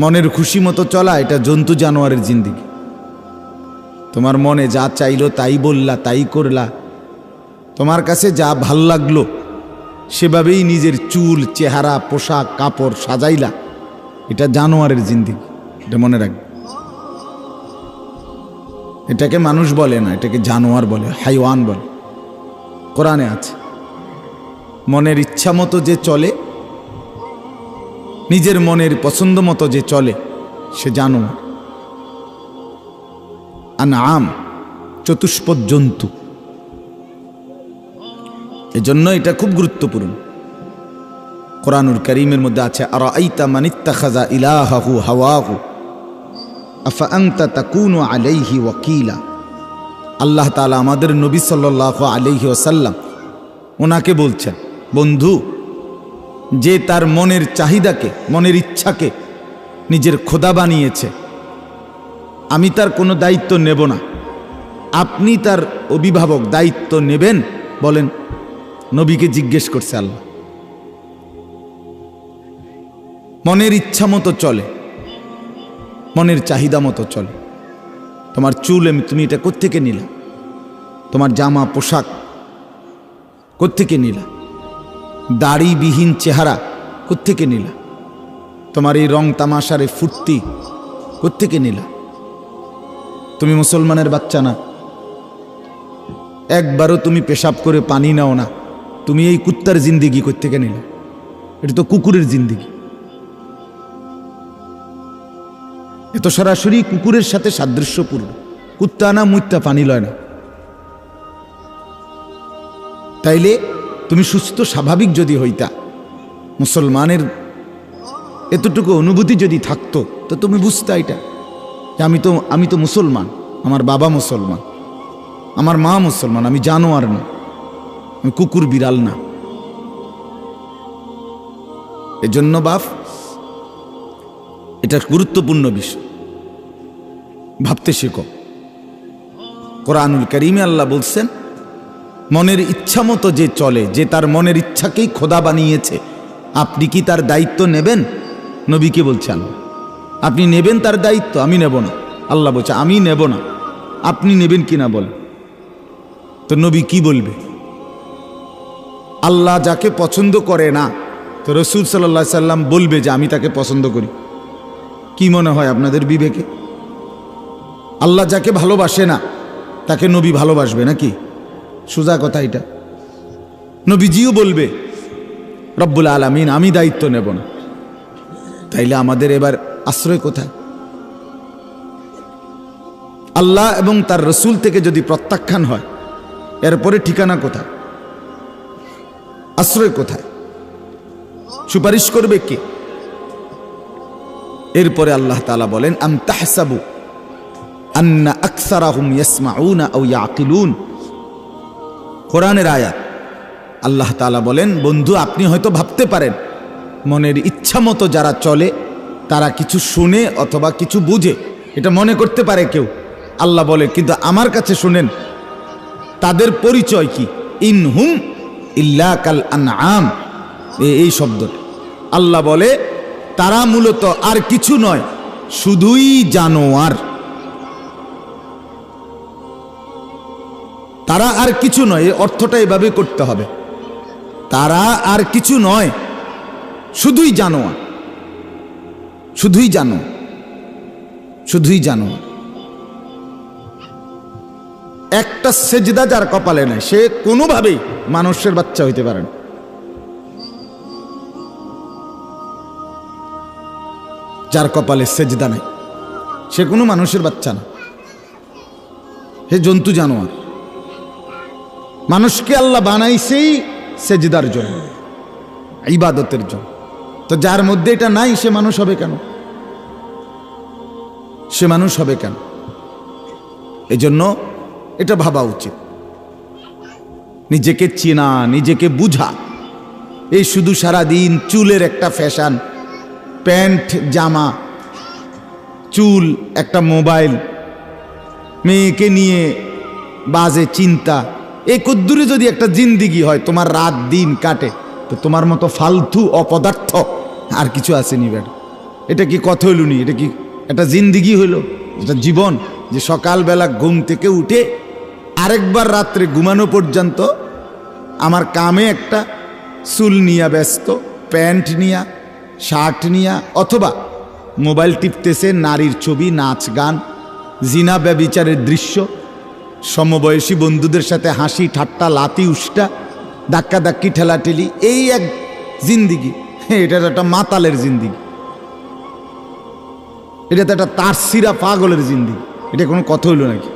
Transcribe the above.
মনের খুশি মতো চলা, এটা জন্তু জানোয়ারের জিন্দিগি। তোমার মনে যা চাইলো তাই বললা, তাই করলা। তোমার কাছে যা ভালো লাগল, সেভাবেই নিজের চুল, চেহারা, পোশাক, কাপড় সাজাইলা, এটা জানোয়ারের জিন্দিগি, এটা মনে রাখবে। এটাকে মানুষ বলে না, এটাকে জানোয়ার বলে, হাইওয়ান বলে। কোরআনে আছে, মনের ইচ্ছা মতো যে চলে নিজের মনের পছন্দ মতো যে চলে, সে জানোয়ার আম চতুষ্পদ জন্তু এজন্য এটা খুব গুরুত্বপূর্ণ। কোরআনুল করিমের মধ্যে আছে আর আইতা মানিত্তা খাজা ইলাহাহু হাওয়াহু আফা আংতা তাকুনু আলাইহি ওয়াকিলা। আল্লাহ তাআলা আমাদের নবী সাল্লাল্লাহু আলাইহি ওয়াসাল্লাম ওনাকে বলছেন, বন্ধু যে তার মনের চাহিদাকে, মনের ইচ্ছাকে নিজের খোদা বানিয়েছে। আমি তার কোনো দায়িত্ব নেব না। আপনি তার অভিভাবক দায়িত্ব নেবেন বলেন, নবীকে জিজ্ঞেস করছে আল্লাহ। মনের ইচ্ছা মতো চলে, মনের চাহিদা মতো চলে। তোমার চুল তুমি এটা কোত্থেকে নিলা? তোমার জামা, পোশাক কোত্থেকে নিলা? দাড়িবিহীন চেহারা কোত্থেকে নিলা? তোমার এই রং তামাশার এই ফুর্তি কোত্থেকে নিলা? তুমি মুসলমানের বাচ্চা না। একবারও তুমি পেশাব করে পানি নাও না। তুমি এই কুত্তার জিন্দিগি কোত্থেকে নিলা? এটা তো কুকুরের জিন্দিগি। এ তো সরাসরি কুকুরের সাথে সাদৃশ্যপূর্ণ। কুত্তা না, মুত্তা পানি লয় না। তাইলে তুমি সুস্থ, স্বাভাবিক যদি হইতা, মুসলমানের এতটুকু অনুভূতি যদি থাকতো, তো তুমি বুঝতা এটা, যে আমি তো আমি তো মুসলমান, আমার বাবা মুসলমান, আমার মা মুসলমান, আমি জানোয়ার না, আমি কুকুর বিড়াল না। এজন্য বাপ, এটা গুরুত্বপূর্ণ বিষয়। ভাবতে শেখো। কোরআনুল করিমে আল্লাহ বলছেন মনের ইচ্ছা মতো যে চলে, যে তার মনের ইচ্ছাকেই খোদা বানিয়েছে। আপনি কি তার দায়িত্ব নেবেন? নবীকে বলছেন, আপনি নেবেন তার দায়িত্ব, আমি নেব না। আল্লাহ বলছে, আমি নেব না। আপনি নেবেন কি না বল তো নবী কি বলবে? আল্লাহ যাকে পছন্দ করে না, তো রসুল সাল্লা সাল্লাম বলবে যে, আমি তাকে পছন্দ করি। কি মনে হয় আপনাদের বিবেকে? আল্লাহ যাকে ভালোবাসে না, তাকে নবী ভালোবাসবে নাকি? সোজা কথা এটা। নবীজিও বলবে, রব্বুল আলমিন, আমি দায়িত্ব নেব না। তাইলে আমাদের এবার আশ্রয় কোথায়? আল্লাহ এবং তার রসুল থেকে যদি প্রত্যাখ্যান হয়, এরপরে ঠিকানা কোথায়? আশ্রয় কোথায়? সুপারিশ করবে কে? এরপরে আল্লাহ তালা বলেন, আম তাহসাবু আন্না আকসারাহুম ইয়াসমাউনা আও ইয়াকিলুন। কোরআনের আয়াত। আল্লাহ তালা বলেন, বন্ধু, আপনি হয়তো ভাবতে পারেন, মনের ইচ্ছা মতো যারা চলে, তারা কিছু শুনে অথবা কিছু বুঝে, এটা মনে করতে পারে কেউ। আল্লাহ বলে, কিন্তু আমার কাছে শুনেন, তাদের পরিচয় কি? ইনহুম ইল্লা কাল আনআম। এই শব্দটা। আল্লাহ বলে, তারা মূলত আর কিছু নয়, শুধুই জানোয়ার। তারা আর কিছু নয় অর্থটা এভাবে করতে হবে। তারা আর কিছু নয়, শুধুই জানোয়ার। শুধুই জানো শুধুই জানোয়ার। একটা সেজদা যার কপালে নেই, সে কোনোভাবেই মানুষের বাচ্চা হইতে পারে না। যার কপালে সেজদা নেই, সে কোনো মানুষের বাচ্চা না। হে জন্তু জানোয়ার মানুষকে আল্লাহ বানাইছেই সেজদার জন্য, ইবাদতের জন্য। তো যার মধ্যে এটা নাই, সে মানুষ হবে কেন? সে মানুষ হবে কেন? এজন্য এটা ভাবা উচিত। নিজেকে চেনা, নিজেকে বুঝা। এই শুধু সারা দিন চুলের একটা ফ্যাশন, প্যান্ট, জামা, চুল, একটা মোবাইল, মেয়েকে নিয়ে বাজে চিন্তা এই কদ্দুরে যদি একটা জিন্দিগি হয়, তোমার রাত দিন কাটে, তো তোমার মতো ফালতু অপদার্থ আর কিছু আসেনি বেটা এটা কি কথা হইল নি? এটা কি একটা জিন্দিগি হইল? এটা জীবন যে সকালবেলা ঘুম থেকে উঠে আরেকবার রাত্রে ঘুমানো পর্যন্ত আমার কামে একটা চুল নিয়া ব্যস্ত, প্যান্ট নিয়া, শার্ট নিয়া, অথবা মোবাইল টিপতেছে, নারীর ছবি, নাচ গান, জিনা ব্যবিচারের দৃশ্য সমবয়সী বন্ধুদের সাথে হাসি, ঠাট্টা, লাতি, উষ্টা, ধাক্কা ধাক্কি, ঠেলাঠেলি, এই এক জিন্দিগি। এটা একটা মাতালের জিন্দিগি। এটা তো একটা তারসিরা পাগলের জিন্দিগি। এটা কোনো কথা হইল নাকি?